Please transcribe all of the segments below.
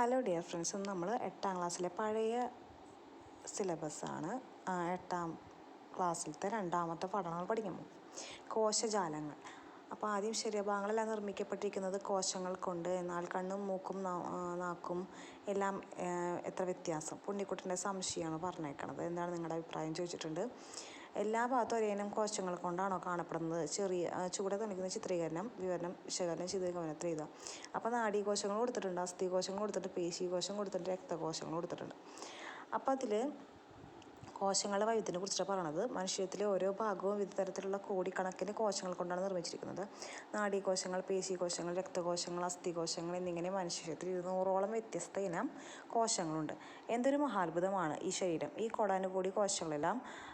Hello dear friends നമ്മൾ എട്ടാം ക്ലാസ്സിലെ പഴയ സിലബസാണ് എട്ടാം ക്ലാസ്സിലത്തെ രണ്ടാമത്തെ പഠനങ്ങൾ പഠിക്കുമ്പോൾ കോശജാലങ്ങൾ. അപ്പോൾ ആദ്യം ശരീരഭാഗങ്ങളെല്ലാം നിർമ്മിക്കപ്പെട്ടിരിക്കുന്നത് കോശങ്ങൾ കൊണ്ട്. എന്നാൽ കണ്ണും മൂക്കും നാക്കും എല്ലാം എത്ര വ്യത്യാസം? പുണ്യക്കുട്ടന്റെ സംശയമാണ് പറഞ്ഞേക്കണത്. എന്താണ് നിങ്ങളുടെ അഭിപ്രായം? ചോദിച്ചിട്ടുണ്ട്. എല്ലാ ഭാഗത്തും ഒരേ ഇനം കോശങ്ങൾ കൊണ്ടാണോ കാണപ്പെടുന്നത്? ചെറിയ ചുവടെ നൽകുന്ന ചിത്രീകരണം വിവരണം വിശകലനം ചെയ്ത് ഗമനത്തിൽ എഴുതാം അപ്പോൾ നാഡീകോശങ്ങൾ കൊടുത്തിട്ടുണ്ട് അസ്ഥികോശങ്ങൾ കൊടുത്തിട്ടുണ്ട് പേശീകോശം കൊടുത്തിട്ടുണ്ട് രക്തകോശങ്ങൾ കൊടുത്തിട്ടുണ്ട്. അപ്പോൾ അതിൽ കോശങ്ങളെ വൈവിധ്യത്തിനെ കുറിച്ചിട്ട് പറയണത്. മനുഷ്യത്തിലെ ഓരോ ഭാഗവും വിവിധ തരത്തിലുള്ള കോടിക്കണക്കിന് കോശങ്ങൾ കൊണ്ടാണ് നിർമ്മിച്ചിരിക്കുന്നത്. നാഡീകോശങ്ങൾ പേശീകോശങ്ങൾ രക്തകോശങ്ങൾ അസ്ഥികോശങ്ങൾ എന്നിങ്ങനെ മനുഷ്യത്തിൽ ഇരുന്നൂറോളം വ്യത്യസ്ത ഇനം കോശങ്ങളുണ്ട്. എന്തൊരു മഹാത്ഭുതമാണ് ഈ ശരീരം. ഈ കോടാനുകൂടി കോശങ്ങളെല്ലാം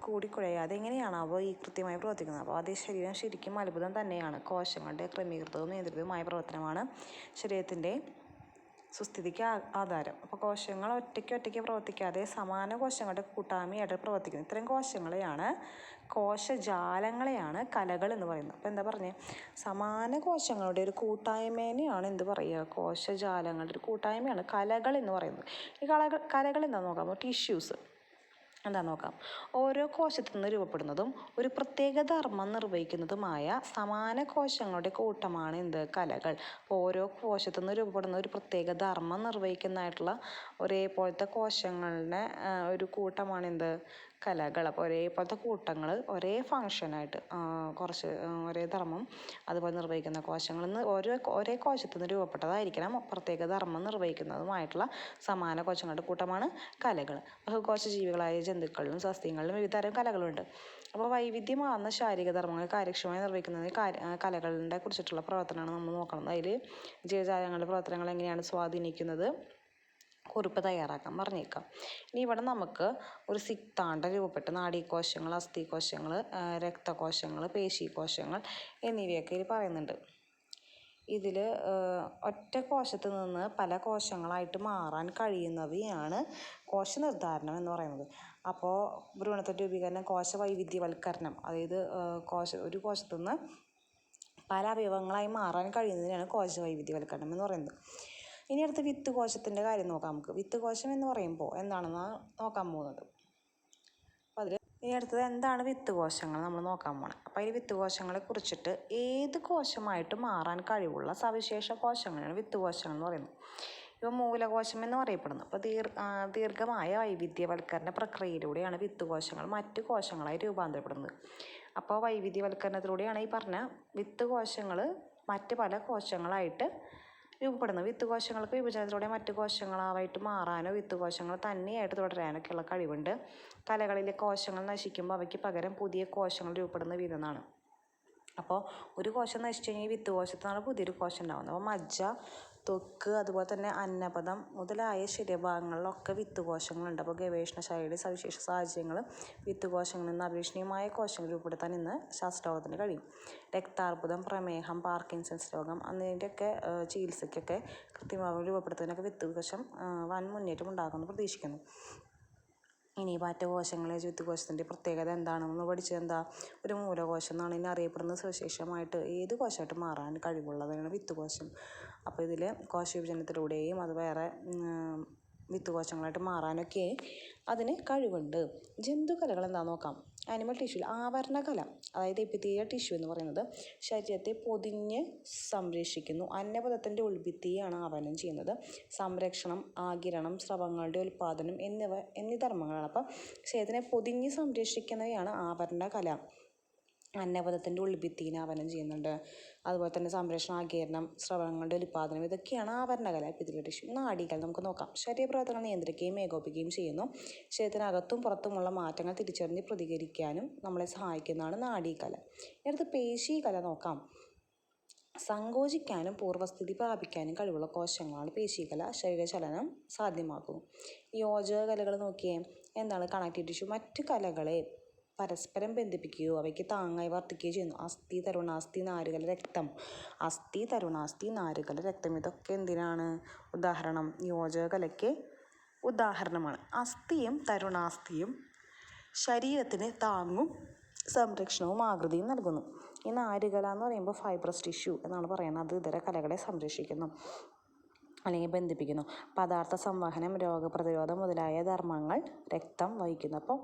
കൂടിക്കുഴയാതെ എങ്ങനെയാണാവോ ഈ കൃത്യമായി പ്രവർത്തിക്കുന്നത്? അപ്പോൾ അതേ ശരീരം ശരിക്കും അത്ഭുതം തന്നെയാണ്. കോശങ്ങളുടെ ക്രമീകൃതവും നിയന്ത്രിതവുമായ പ്രവർത്തനമാണ് ശരീരത്തിന്റെ സുസ്ഥിതിക്ക് ആധാരം. അപ്പോൾ കോശങ്ങൾ ഒറ്റയ്ക്ക് ഒറ്റയ്ക്ക് പ്രവർത്തിക്കാതെ സമാന കോശങ്ങളുടെ കൂട്ടായ്മയായിട്ട് പ്രവർത്തിക്കുന്നു. ഇത്തരം കോശങ്ങളെയാണ് കോശജാലങ്ങളെയാണ് കലകൾ എന്ന് പറയുന്നത്. അപ്പോൾ എന്താ പറഞ്ഞത് സമാന കോശങ്ങളുടെ ഒരു കൂട്ടായ്മേനെയാണ് എന്ത് പറയുക? കോശജാലങ്ങളുടെ ഒരു കൂട്ടായ്മയാണ് കലകൾ എന്ന് പറയുന്നത്. ഈ കലകൾ കലകൾ എന്താ നോക്കാം. ടിഷ്യൂസ് എന്താ നോക്കാം. ഓരോ കോശത്തു നിന്ന് രൂപപ്പെടുന്നതും ഒരു പ്രത്യേക ധർമ്മം നിർവഹിക്കുന്നതുമായ സമാന കോശങ്ങളുടെ കൂട്ടമാണ് എന്ത്? കലകൾ. ഓരോ കോശത്തു നിന്ന് രൂപപ്പെടുന്ന ഒരു പ്രത്യേക ധർമ്മം നിർവഹിക്കുന്നതായിട്ടുള്ള ഒരേപോലത്തെ കോശങ്ങളുടെ ഒരു കൂട്ടമാണ് എന്ത്? കലകൾ അപ്പോൾ ഒരേപോലത്തെ കൂട്ടങ്ങൾ ഒരേ ഫങ്ഷനായിട്ട് കുറച്ച് ഒരേ ധർമ്മം അതുപോലെ നിർവഹിക്കുന്ന കോശങ്ങളിൽ നിന്ന് ഓരോ ഒരേ കോശത്തു നിന്ന് രൂപപ്പെട്ടതായിരിക്കണം പ്രത്യേക ധർമ്മം നിർവഹിക്കുന്നതുമായിട്ടുള്ള സമാന കോശങ്ങളുടെ കൂട്ടമാണ് കലകൾ ബഹുകോശ ജീവികളായ ജന്തുക്കളിലും സസ്യങ്ങളിലും വിവിധ തരം കലകളുണ്ട്. അപ്പോൾ വൈവിധ്യമാർന്ന ശാരീരിക ധർമ്മങ്ങൾ കാര്യക്ഷമമായി നിർവഹിക്കുന്നതിന് കലകളുടെ കുറിച്ചിട്ടുള്ള പ്രവർത്തനമാണ് നമ്മൾ നോക്കുന്നത് അതിൽ ജീവജാലങ്ങളുടെ പ്രവർത്തനങ്ങൾ എങ്ങനെയാണ് സ്വാധീനിക്കുന്നത്? കുറിപ്പ് തയ്യാറാക്കാൻ പറഞ്ഞേക്കാം. ഇനി ഇവിടെ നമുക്ക് ഒരു സിക്താണ്ഡ രൂപപ്പെട്ട് നാഡീകോശങ്ങൾ അസ്ഥികോശങ്ങൾ രക്തകോശങ്ങൾ പേശീകോശങ്ങൾ എന്നിവയൊക്കെ ഇതിൽ പറയുന്നുണ്ട്. ഇതിൽ ഒറ്റ കോശത്ത് നിന്ന് പല കോശങ്ങളായിട്ട് മാറാൻ കഴിയുന്നവയാണ് കോശ നിർദ്ധാരണം എന്ന് പറയുന്നത്. അപ്പോൾ ഭ്രൂണത്തിന്റെ രൂപീകരണം കോശ വൈവിധ്യവൽക്കരണം അതായത് കോശ ഒരു കോശത്തു നിന്ന് പല അവയവങ്ങളായി മാറാൻ കഴിയുന്നതിനാണ് കോശ വൈവിധ്യവൽക്കരണം എന്ന് പറയുന്നത്. ഇനി അടുത്ത് വിത്ത് കോശത്തിന്റെ കാര്യം നോക്കാം നമുക്ക്. വിത്ത് കോശം എന്ന് പറയുമ്പോൾ എന്താണെന്ന് നോക്കാൻ പോകുന്നത്. അപ്പോൾ അതിൽ ഇനി അടുത്തത് എന്താണ് വിത്ത് കോശങ്ങൾ നമ്മൾ നോക്കാൻ പോകണം അപ്പോൾ അതിൽ വിത്ത് കോശങ്ങളെ കുറിച്ചിട്ട് ഏത് കോശമായിട്ട് മാറാൻ കഴിവുള്ള സവിശേഷ കോശങ്ങളാണ് വിത്ത് കോശങ്ങൾ എന്ന് പറയുന്നത്. ഇവ മൂലകോശം എന്ന് പറയപ്പെടുന്നു അപ്പോൾ ദീർ ദീർഘമായ വൈവിധ്യവൽക്കരണ പ്രക്രിയയിലൂടെയാണ് വിത്ത് കോശങ്ങൾ മറ്റ് കോശങ്ങളായി രൂപാന്തരപ്പെടുന്നത്. അപ്പോൾ വൈവിധ്യവൽക്കരണത്തിലൂടെയാണ് ഈ പറഞ്ഞ വിത്ത് കോശങ്ങൾ മറ്റ് പല കോശങ്ങളായിട്ട് രൂപപ്പെടുന്നത് വിത്ത് കോശങ്ങൾക്ക് വിഭജനത്തിലൂടെ മറ്റു കോശങ്ങളായിട്ട് മാറാനോ വിത്ത് കോശങ്ങൾ തന്നെയായിട്ട് തുടരാനൊക്കെയുള്ള കഴിവുണ്ട്. കലകളിലെ കോശങ്ങൾ നശിക്കുമ്പോൾ അവയ്ക്ക് പകരം പുതിയ കോശങ്ങൾ രൂപപ്പെടുന്ന വിധമാണ്. അപ്പോൾ ഒരു കോശം നശിച്ചു കഴിഞ്ഞാൽ വിത്ത് കോശത്തിൽ നിന്നാണ് പുതിയൊരു കോശം ഉണ്ടാകുന്നത്. അപ്പോൾ മജ്ജ ത്വക്ക് അതുപോലെ തന്നെ അന്നപദം മുതലായ ശരീരഭാഗങ്ങളിലൊക്കെ വിത്ത് കോശങ്ങളുണ്ട് അപ്പോൾ ഗവേഷണശാലയുടെ സവിശേഷ സാഹചര്യങ്ങൾ വിത്ത് കോശങ്ങളിൽ നിന്ന് അഭീഷണീയമായ കോശങ്ങൾ രൂപപ്പെടുത്താൻ ഇന്ന് ശാസ്ത്രലോകത്തിന് കഴിയും. രക്താർബുദം പ്രമേഹം പാർക്കിൻസൺസ് രോഗം എന്നിന്റെയൊക്കെ ചികിത്സയ്ക്കൊക്കെ കൃത്യമായി രൂപപ്പെടുത്തുന്നതിനൊക്കെ വിത്ത് കോശം ആ, വൻ മുന്നേറ്റം ഉണ്ടാകുമെന്ന് പ്രതീക്ഷിക്കുന്നു. ഇനി പാറ്റകോശങ്ങളെ വിത്തുകോശത്തിന്റെ പ്രത്യേകത എന്താണെന്ന് പഠിച്ചത് എന്താ? ഒരു മൂലകോശം എന്നാണ് ഇനി അറിയപ്പെടുന്ന സവിശേഷമായിട്ട് ഏത് കോശമായിട്ട് മാറാൻ കഴിവുള്ളതാണ് വിത്തുകോശം. അപ്പോൾ ഇതിൽ കോശവിഭജനത്തിലൂടെയും അത് വേറെ വിത്തുകോശങ്ങളായിട്ട് മാറാനൊക്കെ അതിന് കഴിവുണ്ട്. ജന്തുകലകൾ എന്താ നോക്കാം? ആനിമൽ ടിഷ്യൂവിൽ ആവരണകല അതായത് എപ്പിത്തീയ ടിഷ്യൂ എന്ന് പറയുന്നത് ശരീരത്തെ പൊതിഞ്ഞ് സംരക്ഷിക്കുന്നു. അന്നപദത്തിന്റെ ഉൾഭിത്തിയാണ് ആവരണം ചെയ്യുന്നത്. സംരക്ഷണം ആകിരണം സ്രവങ്ങളുടെ ഉൽപ്പാദനം എന്നിവ എന്നീ ധർമ്മങ്ങളാണ്. അപ്പം ശരീരത്തിനെ പൊതിഞ്ഞ് സംരക്ഷിക്കുന്നവയാണ് ആവരണകല. അന്നപദത്തിന്റെ ഉൾഭിത്തിനെ ആവരണം ചെയ്യുന്നുണ്ട്. അതുപോലെ തന്നെ സംരക്ഷണം ആകീരണം സ്രവങ്ങളുടെ ഉൽപ്പാദനം ഇതൊക്കെയാണ് ആവരണകല എപ്പിത്തീലിയൽ ടിഷ്യൂ നാഡികൾ നമുക്ക് നോക്കാം. ശരീരപ്രവർത്തനങ്ങൾ നിയന്ത്രിക്കുകയും ഏകോപിക്കുകയും ചെയ്യുന്നു. ശരീരത്തിനകത്തും പുറത്തുമുള്ള മാറ്റങ്ങൾ തിരിച്ചറിഞ്ഞ് പ്രതികരിക്കാനും നമ്മളെ സഹായിക്കുന്നതാണ് നാഡീകല അടുത്ത് പേശീകല നോക്കാം. സങ്കോചിക്കാനും പൂർവസ്ഥിതി പ്രാപിക്കാനും കഴിവുള്ള കോശങ്ങളാണ് പേശീകല ശരീരചലനം സാധ്യമാക്കുന്നു യോജക കലകൾ നോക്കിയേ എന്താണ് കണക്റ്റീവ് ടിഷ്യൂ മറ്റ് കലകളെ പരസ്പരം ബന്ധിപ്പിക്കുകയോ അവയ്ക്ക് താങ്ങായി വർത്തിക്കുകയോ ചെയ്യുന്നു. അസ്ഥി തരുണാസ്ഥി നാരുകൾ രക്തം. അസ്ഥി തരുണാസ്ഥി നാരുകൾ രക്തം. ഇതൊക്കെ എന്തിനാണ്? ഉദാഹരണം യോജകലയ്ക്ക് ഉദാഹരണമാണ്. അസ്ഥിയും തരുണാസ്ഥിയും ശരീരത്തിന് താങ്ങും സംരക്ഷണവും ആകൃതിയും നൽകുന്നു. ഈ നാരുകല എന്ന് പറയുമ്പോൾ ഫൈബ്രസ് ടിഷ്യൂ എന്നാണ് പറയുന്നത്. അത് ഇതര കലകളെ സംരക്ഷിക്കുന്നു. അല്ലെങ്കിൽ ബന്ധിപ്പിക്കുന്നു. പദാർത്ഥ സംവഹനം രോഗപ്രതിരോധം മുതലായ ധർമ്മങ്ങൾ രക്തം വഹിക്കുന്നു. അപ്പോൾ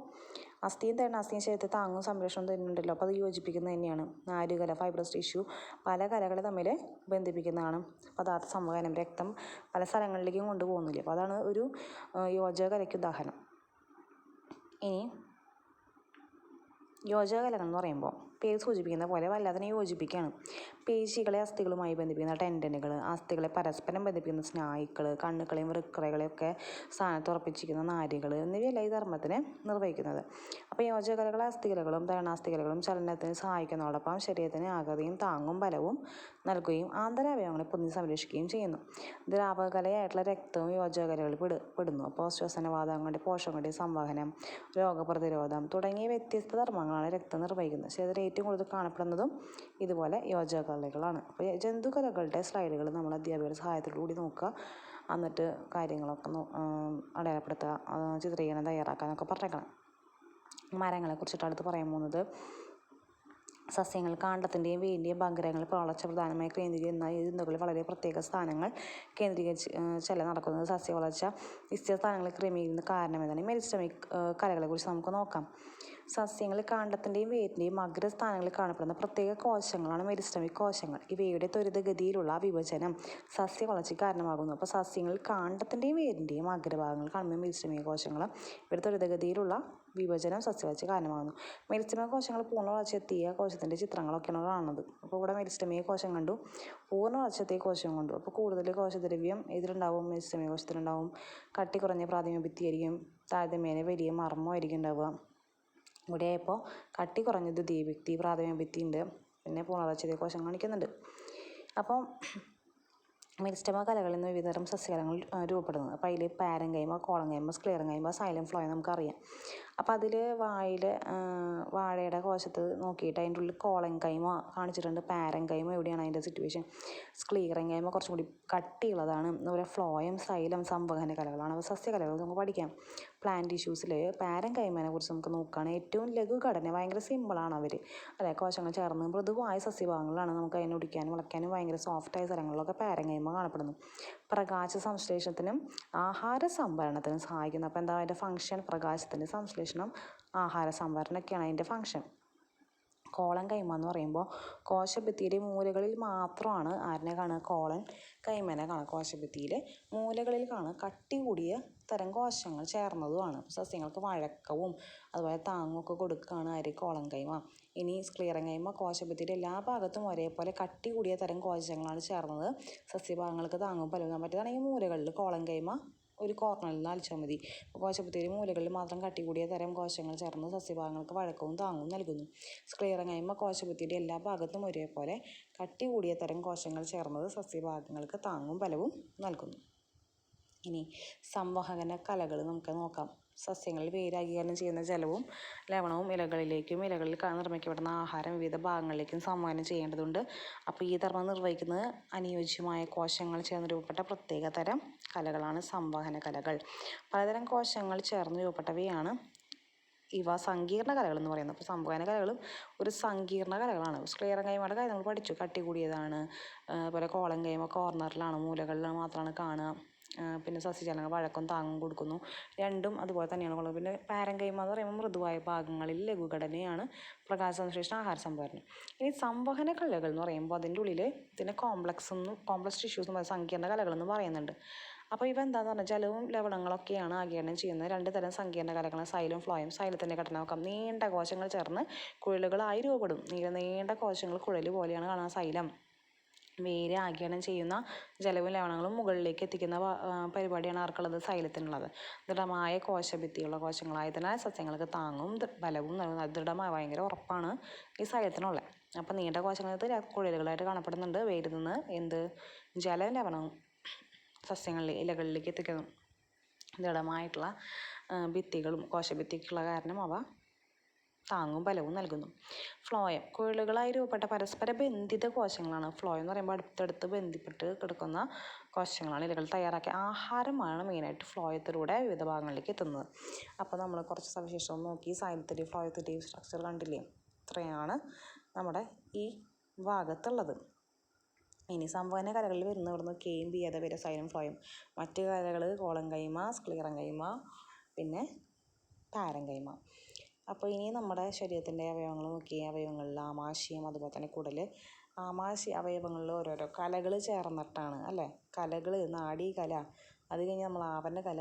അസ്ഥിയും തേണാസ്ഥിയും ശരീരത്തെ താങ്ങും സംരക്ഷണം തരുന്നുണ്ടല്ലോ. അപ്പോൾ അത് യോജിപ്പിക്കുന്നത് തന്നെയാണ്. നാരുകല ഫൈബ്രസ് ടിഷ്യൂ പല കലകളെ തമ്മിൽ ബന്ധിപ്പിക്കുന്നതാണ്. പദാർത്ഥ സംവഹനം രക്തം പല സ്ഥലങ്ങളിലേക്കും കൊണ്ടുപോകുന്നില്ല. അപ്പോൾ അതാണ് ഒരു യോജക കലയ്ക്ക് ഉദാഹരണം. ഇനി യോജക കലകൾ എന്ന് പറയുമ്പോൾ പേര് സൂചിപ്പിക്കുന്ന പോലെ വല്ലാതെ യോജിപ്പിക്കുകയാണ്. പേശികളെ അസ്ഥികളുമായി ബന്ധിപ്പിക്കുന്ന ടെൻഡനുകൾ അസ്ഥികളെ പരസ്പരം ബന്ധിപ്പിക്കുന്ന സ്നായുക്കൾ കണ്ണുക്കളെയും വൃക്കകളെയും ഒക്കെ സ്ഥാനത്ത് ഉറപ്പിച്ചിരിക്കുന്ന നാരുകൾ എന്നിവയല്ല ഈ ധർമ്മത്തിനെ നിർവഹിക്കുന്നത്. അപ്പോൾ യോജകലകൾ അസ്ഥികലകളും തരണാസ്ഥികലകളും ചലനത്തിന് സഹായിക്കുന്നതോടൊപ്പം ശരീരത്തിന് ആകൃതിയും താങ്ങും ബലവും നൽകുകയും ആന്തരാവയവങ്ങളെ പൊന്തി സംരക്ഷിക്കുകയും ചെയ്യുന്നു. ദ്രാവകലയായിട്ടുള്ള രക്തവും യോജകലകളിൽ പെടു പെടുന്നു. അപ്പോൾ ശ്വസനവാദങ്ങളുടെ പോഷകങ്ങളുടെ സംവഹനം രോഗപ്രതിരോധം തുടങ്ങിയ വ്യത്യസ്ത ധർമ്മങ്ങളാണ് രക്തം നിർവഹിക്കുന്നത്. ശരീരത്തിൽ ഏറ്റവും കൂടുതൽ കാണപ്പെടുന്നതും ഇതുപോലെ യോജകളികളാണ് അപ്പോൾ ജന്തുകലകളുടെ സ്ലൈഡുകൾ നമ്മൾ അധ്യാപകരുടെ സഹായത്തോടുകൂടി നോക്കുക. എന്നിട്ട് കാര്യങ്ങളൊക്കെ അടയാളപ്പെടുത്തുക ചിത്രീകരണം തയ്യാറാക്കാനൊക്കെ പറഞ്ഞേക്കണം. മരങ്ങളെക്കുറിച്ചിട്ട് അടുത്ത് പറയാൻ പോകുന്നത്. സസ്യങ്ങൾ കാണ്ഡത്തിന്റെയും വേലിന്റെയും പങ്കരങ്ങൾ വളർച്ച പ്രധാനമായി കേന്ദ്രീകരിക്കുന്ന ഈ ജന്തുക്കളിൽ വളരെ പ്രത്യേക സ്ഥാനങ്ങൾ കേന്ദ്രീകരിച്ച് ചില നടക്കുന്നത് സസ്യ വളർച്ച നിശ്ചിത സ്ഥാനങ്ങളിൽ ക്രമീകരിക്കുന്ന കാരണം എന്താണ് മെരിസ്റ്റമിക് കലകളെക്കുറിച്ച് നമുക്ക് നോക്കാം. സസ്യങ്ങളിൽ കാണ്ഡത്തിന്റെയും വേരിന്റെയും അഗ്രസ്ഥാനങ്ങളിൽ കാണപ്പെടുന്ന പ്രത്യേക കോശങ്ങളാണ് മെരിസ്റ്റമിക് കോശങ്ങൾ. ഇവയുടെ ത്വരിതഗതിയിലുള്ള വിഭജനം സസ്യ വളർച്ചയ്ക്ക് കാരണമാകുന്നു. അപ്പോൾ സസ്യങ്ങളിൽ കാണ്ഡത്തിന്റെയും വേരിന്റെയും അഗ്രഭാഗങ്ങൾ കാണുന്ന മെരിസ്റ്റമിക് കോശങ്ങൾ ഇവരുടെ ത്വരിതഗതിയിലുള്ള വിഭജനം സസ്യവളർച്ച കാരണമാകുന്നു. മെരിസ്റ്റമിക കോശങ്ങൾ പൂർണ വളർച്ചയെത്തിയ കോശത്തിന്റെ ചിത്രങ്ങളൊക്കെയാണ് കാണുന്നത് അപ്പോൾ ഇവിടെ മെരിസ്റ്റമിക കോശം കണ്ടു. പൂർണ വളർച്ചയെത്തിയ കോശം കണ്ടു. അപ്പോൾ കൂടുതൽ കോശദ്രവ്യം ഇതിലുണ്ടാവും മെരിസ്റ്റമിക കോശത്തിലുണ്ടാവും. കട്ടി കുറഞ്ഞ പ്രാഥമിക ഭിത്തിയായിരിക്കും. താരതമ്യേന വലിയ മർമ്മമായിരിക്കും ഉണ്ടാവുക. ഇവിടെ ഇപ്പോൾ കട്ടി കുറഞ്ഞ ദ്വിതീയ ഭിത്തി പ്രാഥമിക ഭിത്തി ഉണ്ട്. പിന്നെ പൂർണ വളർച്ചയെത്തിയ കോശം കാണിക്കുന്നുണ്ട്. അപ്പം മെരിസ്റ്റമ കലകളിൽ നിന്ന് വിവിധതരം സസ്യകലങ്ങൾ രൂപപ്പെടുന്നത് അപ്പോൾ അതിൽ പാരങ്കൈമ കോളങ്കൈമ സ്ക്ലിയറങ്കൈമ സൈലം ഫ്ലോയ നമുക്കറിയാം. അപ്പോൾ അതിൽ വായിൽ വാഴയുടെ കോശത്ത് നോക്കിയിട്ട് അതിന്റെ ഉള്ളിൽ കോളങ്കൈമ കാണിച്ചിട്ടുണ്ട്. പാരങ്കൈമ എവിടെയാണ് അതിന്റെ സിറ്റുവേഷൻ സ്ക്ലീറങ്കൈമ കുറച്ചും കൂടി കട്ടിയുള്ളതാണ്. അതുപോലെ ഫ്ലോയം സൈലം സംവഹന കലകളാണ് അപ്പോൾ സസ്യകലകൾ നമുക്ക് പഠിക്കാം. പ്ലാന്റ് ഇഷ്യൂസിൽ പാരങ്കൈമനെ കുറിച്ച് നമുക്ക് നോക്കുകയാണ് ഏറ്റവും ലഘുഘടന ഭയങ്കര സിമ്പിളാണ് അവർ അല്ലെ കോശങ്ങൾ ചേർന്ന് മൃദുവായ സസ്യഭാഗങ്ങളാണ് നമുക്ക് അതിനെ ഒടിക്കാനും വളയ്ക്കാനും ഭയങ്കര സോഫ്റ്റായ സ്ഥലങ്ങളിലൊക്കെ പാരങ്കൈമ കാണപ്പെടുന്നു. പ്രകാശ സംശ്ലേഷണത്തിനും ആഹാര സംഭരണത്തിനും സഹായിക്കുന്നു. അപ്പോൾ എന്താ അതിന്റെ ഫംഗ്ഷൻ പ്രകാശത്തിന്റെ സംശ്ലേഷണം ആഹാര സംഭരണമൊക്കെയാണ് അതിന്റെ ഫങ്ഷൻ കോളൻ കൈമ എന്ന് പറയുമ്പോൾ കോശഭിത്തിയിലെ മൂലകളിൽ മാത്രമാണ് ആരിനെ കാണുക? കോളൻ കൈമനെ കാണുക. കോശഭിത്തിയിലെ മൂലകളിൽ കാണുക. കട്ടി കൂടിയ തരം കോശങ്ങൾ ചേർന്നതുമാണ്. സസ്യങ്ങൾക്ക് വഴക്കവും അതുപോലെ താങ്ങുമൊക്കെ കൊടുക്കുകയാണ് ആര്? കോളം കൈമ. ഇനി സ്ക്ലിയറിങ് കൈമ കോശഭിത്തിയുടെ എല്ലാ ഭാഗത്തും ഒരേപോലെ കട്ടി കൂടിയ തരം കോശങ്ങളാണ് ചേർന്നത്. സസ്യഭാഗങ്ങൾക്ക് താങ്ങും പലതാൻ പറ്റിയതാണ് ഈ മൂലകളിൽ കോളം കൈമ ഒരു കോർണറിൽ നിന്ന് അലിച്ചാൽ മതി. കോശഭിത്തിയുടെ മൂലകളിൽ മാത്രം കട്ടി കൂടിയ തരം കോശങ്ങൾ ചേർന്ന് സസ്യഭാഗങ്ങൾക്ക് വഴക്കവും താങ്ങും നൽകുന്നു. സ്ക്ലിയറങ്ങൈമ കോശപുത്തിയുടെ എല്ലാ ഭാഗത്തും ഒരേപോലെ കട്ടി കൂടിയ തരം കോശങ്ങൾ ചേർന്നത് സസ്യഭാഗങ്ങൾക്ക് താങ്ങും ബലവും നൽകുന്നു. ഇനി സംവഹന കലകൾ നമുക്ക് നോക്കാം. സസ്യങ്ങളിൽ വേരാഗീകരണം ചെയ്യുന്ന ജലവും ലവണവും ഇലകളിലേക്കും ഇലകളിൽ നിർമ്മിക്കപ്പെടുന്ന ആഹാരം വിവിധ ഭാഗങ്ങളിലേക്കും സംവഹനം ചെയ്യേണ്ടതുണ്ട്. അപ്പോൾ ഈ ധർമ്മം നിർവഹിക്കുന്നത് അനുയോജ്യമായ കോശങ്ങൾ ചേർന്ന് രൂപപ്പെട്ട പ്രത്യേക തരം കലകളാണ് സംവഹന കലകൾ. പലതരം കോശങ്ങൾ ചേർന്ന് രൂപപ്പെട്ടവയാണ് ഇവ സങ്കീർണ കലകൾ എന്ന് പറയുന്നത്. അപ്പോൾ സംവഹന കലകളും ഒരു സങ്കീർണ കലകളാണ്. സ്ക്ലിയർ കൈമയുടെ കാര്യം നമ്മൾ പഠിച്ചു. കട്ടി കൂടിയതാണ് അതുപോലെ കോളം കൈമ കോർണറിലാണ് മൂലകളിൽ മാത്രമാണ് കാണുക. പിന്നെ സസ്യജാലങ്ങൾ വഴക്കം താങ്ങും കൊടുക്കുന്നു. രണ്ടും അതുപോലെ തന്നെയാണ് കൊള്ളുന്നത് പിന്നെ പാരങ്കൈമ എന്ന് പറയുമ്പോൾ മൃദുവായ ഭാഗങ്ങളിൽ ലഘുഘടനയാണ് പ്രകാശ സംശ്ലേഷണ ആഹാര സംഭരണം. ഇനി സംവഹന കലകൾ എന്ന് പറയുമ്പോൾ അതിന്റെ ഉള്ളിൽ ഇതിനെ കോംപ്ലക്സ് എന്നും കോംപ്ലക്സ് ടിഷ്യൂസ് എന്ന് സങ്കീർണ കലകളെന്ന് പറയുന്നുണ്ട്. അപ്പോൾ ഇവ എന്താണെന്ന് പറഞ്ഞാൽ ജലവും ലവണങ്ങളൊക്കെയാണ് ആഗിരണം ചെയ്യുന്നത്. രണ്ട് തരം സങ്കീർണ കലകളാണ്. സൈലും ഫ്ലോയും സൈലത്തിന്റെ ഘടന നോക്കാം നീണ്ട കോശങ്ങൾ ചേർന്ന് കുഴലുകളായി രൂപപ്പെടും. നീണ്ട നീണ്ട കോശങ്ങൾ കുഴൽ പോലെയാണ് കാണാൻ സൈലം. വേര് ആഗിരണം ചെയ്യുന്ന ജലവും ലവണങ്ങളും മുകളിലേക്ക് എത്തിക്കുന്ന പരിപാടിയാണ് ആർക്കുള്ളത്? സൈലത്തിനുള്ളത്. ദൃഢമായ കോശഭിത്തിയുള്ള കോശങ്ങളായതിനാൽ സസ്യങ്ങൾക്ക് താങ്ങും ബലവും നൽകുന്ന ദൃഢമായ ഭയങ്കര ഉറപ്പാണ് ഈ സൈലത്തിനുള്ളത്. അപ്പം നീണ്ട കോശങ്ങൾക്ക് കുഴലുകളായിട്ട് കാണപ്പെടുന്നുണ്ട്. വേരിൽ നിന്ന് എന്ത്? ജല ലവണവും സസ്യങ്ങളിൽ ഇലകളിലേക്ക് എത്തിക്കുന്നു. ദൃഢമായിട്ടുള്ള ഭിത്തികളും കോശഭിത്തിക്കുള്ള കാരണം അവ താങ്ങും ബലവും നൽകുന്നു. ഫ്ലോയം കുഴലുകളായി രൂപപ്പെട്ട പരസ്പര ബന്ധിത കോശങ്ങളാണ്. ഫ്ലോയം എന്ന് പറയുമ്പോൾ അടുത്തടുത്ത് ബന്ധിപ്പെട്ട് കിടക്കുന്ന കോശങ്ങളാണ്. ഇലകൾ തയ്യാറാക്കിയ ആഹാരമാണ് മെയിനായിട്ട് ഫ്ലോയത്തിലൂടെ വിവിധ ഭാഗങ്ങളിലേക്ക് എത്തുന്നത്. അപ്പോൾ നമ്മൾ കുറച്ച് സവിശേഷത നോക്കി. സൈലത്തിന്റെ ഫ്ലോയത്തിന്റെ സ്ട്രക്ചർ കണ്ടില്ലേ? ഇത്രയാണ് നമ്മുടെ ഈ ഭാഗത്തുള്ളത്. ഇനി സംവഹന കലകളിൽ വരുന്ന ഇവിടുന്ന് കെയും ബി അതേപോലെ സൈനം ഫ്ലോയം. മറ്റ് കലകൾ കോളം കൈമ സ്ക്ലീറം കൈമ പിന്നെ താരം കൈമ അപ്പോൾ ഇനി നമ്മുടെ ശരീരത്തിന്റെ അവയവങ്ങൾ നോക്കി അവയവങ്ങളിൽ ആമാശയം അതുപോലെ തന്നെ കുടൽ ആമാശയ അവയവങ്ങളിൽ ഓരോരോ കലകൾ ചേർന്നിട്ടാണ് അല്ലേ? കലകൾ നാഡീ കല അത് കഴിഞ്ഞ് നമ്മൾ ആവരണ കല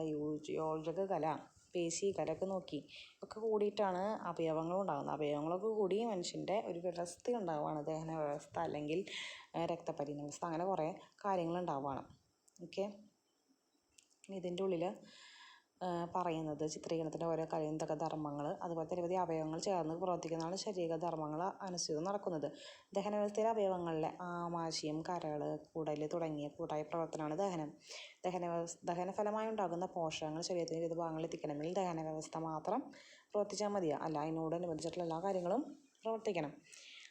യോജക കല പേശി കലയൊക്കെ നോക്കി ഒക്കെ കൂടിയിട്ടാണ് അവയവങ്ങൾ ഉണ്ടാകുന്നത്. അവയവങ്ങളൊക്കെ കൂടി മനുഷ്യന്റെ ഒരു വ്യവസ്ഥ ഉണ്ടാവുകയാണ് ദഹന വ്യവസ്ഥ അല്ലെങ്കിൽ രക്തപരിണ വ്യവസ്ഥ അങ്ങനെ കുറേ കാര്യങ്ങൾ ഉണ്ടാവുകയാണ്. ഓക്കെ? ഇതിന്റെ ഉള്ളിൽ പറയുന്നത് ചിത്രീകരണത്തിന്റെ ഓരോ കഴിയുന്നതൊക്കെ ധർമ്മങ്ങൾ അതുപോലെ നിരവധി അവയവങ്ങൾ ചേർന്ന് പ്രവർത്തിക്കുന്നതാണ് ശരീര ധർമ്മങ്ങൾ അനുസരിച്ച് നടക്കുന്നത്. ദഹനവ്യവസ്ഥയിലെ അവയവങ്ങളിലെ ആമാശയം കരൾ കുടൽ തുടങ്ങിയ കൂട്ടായ പ്രവർത്തനമാണ് ദഹനം. ദഹന ദഹനഫലമായി ഉണ്ടാകുന്ന പോഷകങ്ങൾ ശരീരത്തിന്റെ വിവിധ ഭാഗങ്ങളിൽ എത്തിക്കണമെങ്കിൽ ദഹന വ്യവസ്ഥ മാത്രം പ്രവർത്തിച്ചാൽ മതിയോ. അല്ല അതിനോടനുബന്ധിച്ചിട്ടുള്ള എല്ലാ കാര്യങ്ങളും പ്രവർത്തിക്കണം.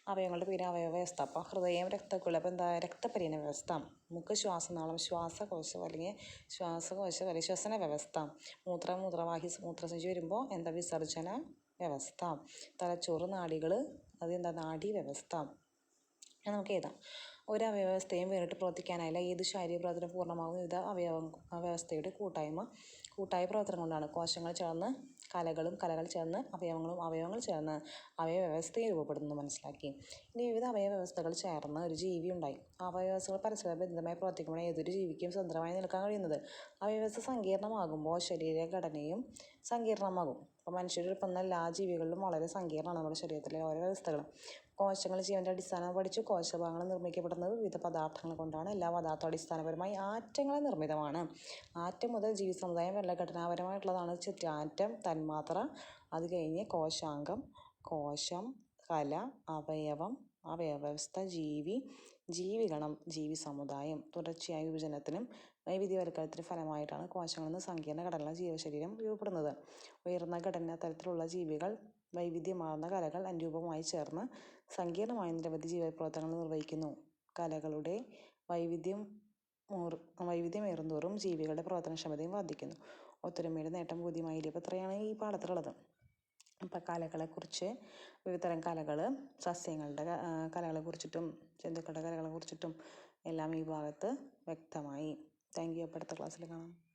അവയവങ്ങളുടെ പേര് അവയവ വ്യവസ്ഥ. അപ്പോൾ ഹൃദയം രക്തക്കുഴൽ അപ്പോൾ എന്താ? രക്തപരിണ വ്യവസ്ഥ. മുക്ക് ശ്വാസനാളം ശ്വാസകോശം അല്ലെങ്കിൽ ശ്വാസകോശ അല്ലെങ്കിൽ ശ്വസന വ്യവസ്ഥ. മൂത്ര മൂത്രവാഹി മൂത്രസഞ്ചി വരുമ്പോൾ എന്താ? വിസർജന വ്യവസ്ഥ. തലച്ചോറ് നാടികൾ അതെന്താ നാഡീ വ്യവസ്ഥ. നമുക്ക് എഴുതാം. ഒരു അവയവസ്ഥയും വേറിട്ട് പ്രവർത്തിക്കാനായില്ല. ഏത് ശാരീരിക പ്രവർത്തനം പൂർണമാകും? വിവിധ അവയവ വ്യവസ്ഥയുടെ കൂട്ടായ്മ. കൂട്ടായ പ്രവർത്തനം കൊണ്ടാണ് കോശങ്ങൾ ചേർന്ന് കലകളും കലകൾ ചേർന്ന് അവയവങ്ങളും അവയവങ്ങൾ ചേർന്ന് അവയവ വ്യവസ്ഥയെ രൂപപ്പെടുന്നു മനസ്സിലാക്കി. ഇനി വിവിധ അവയവ വ്യവസ്ഥകൾ ചേർന്ന് ഒരു ജീവി ഉണ്ടായി. അവയവസ്ഥകൾ പരസ്പര ബന്ധമായി പ്രവർത്തിക്കുമ്പോൾ ഏതൊരു ജീവിക്കും സ്വതന്ത്രമായി നിൽക്കാൻ കഴിയുന്നത്? അവയവസ്ഥ സങ്കീർണമാകുമ്പോൾ ശരീരഘടനയും സങ്കീർണമാകും. അപ്പോൾ മനുഷ്യരൊപ്പം എല്ലാ ജീവികളിലും വളരെ സങ്കീർണമാണ് നമ്മുടെ ശരീരത്തിലെ ഓരോ വ്യവസ്ഥകളും. കോശങ്ങൾ ജീവന്റെ അടിസ്ഥാനം പഠിച്ചു കോശഭാഗങ്ങൾ നിർമ്മിക്കപ്പെടുന്നത് വിവിധ പദാർത്ഥങ്ങൾ കൊണ്ടാണ്. എല്ലാ പദാർത്ഥവും അടിസ്ഥാനപരമായി ആറ്റങ്ങളെ നിർമ്മിതമാണ്. ആറ്റം മുതൽ ജീവിസമുദായം വരെ ഘടനാപരമായിട്ടുള്ളതാണ്. ആറ്റം തന്മാത്ര അത് കഴിഞ്ഞ് കോശാംഗം കോശം കല അവയവം അവയവ്യവസ്ഥ ജീവി ജീവിഗണം ജീവി സമുദായം. തുടർച്ചയായ വിഭജനത്തിനും വൈവിധ്യവൽക്കരണത്തിനും ഫലമായിട്ടാണ് കോശങ്ങളിൽ നിന്ന് ഘടനകൾ ജീവശരീരം രൂപപ്പെടുന്നത്. ഉയർന്ന ഘടന തരത്തിലുള്ള ജീവികൾ വൈവിധ്യമാർന്ന കലകൾ അനുരൂപമായി ചേർന്ന് സങ്കീർണമായ നിരവധി ജീവപ്രവർത്തനങ്ങൾ നിർവഹിക്കുന്നു. കലകളുടെ വൈവിധ്യം വൈവിധ്യമേറുന്തോറും ജീവികളുടെ പ്രവർത്തനക്ഷമതയും വർദ്ധിക്കുന്നു. ഒത്തൊരുമയുടെ നേട്ടം അപ്പോൾ അത്രയാണ് ഈ പാഠത്തിലുള്ളത്. അപ്പം കലകളെക്കുറിച്ച് വിവിധതരം കലകൾ സസ്യങ്ങളുടെ കലകളെ കുറിച്ചിട്ടും ജന്തുക്കളുടെ കലകളെ കുറിച്ചിട്ടും എല്ലാം ഈ ഭാഗത്ത് വ്യക്തമായി. Thank you. അപ്പോൾ അടുത്ത ക്ലാസ്സിൽ കാണാം.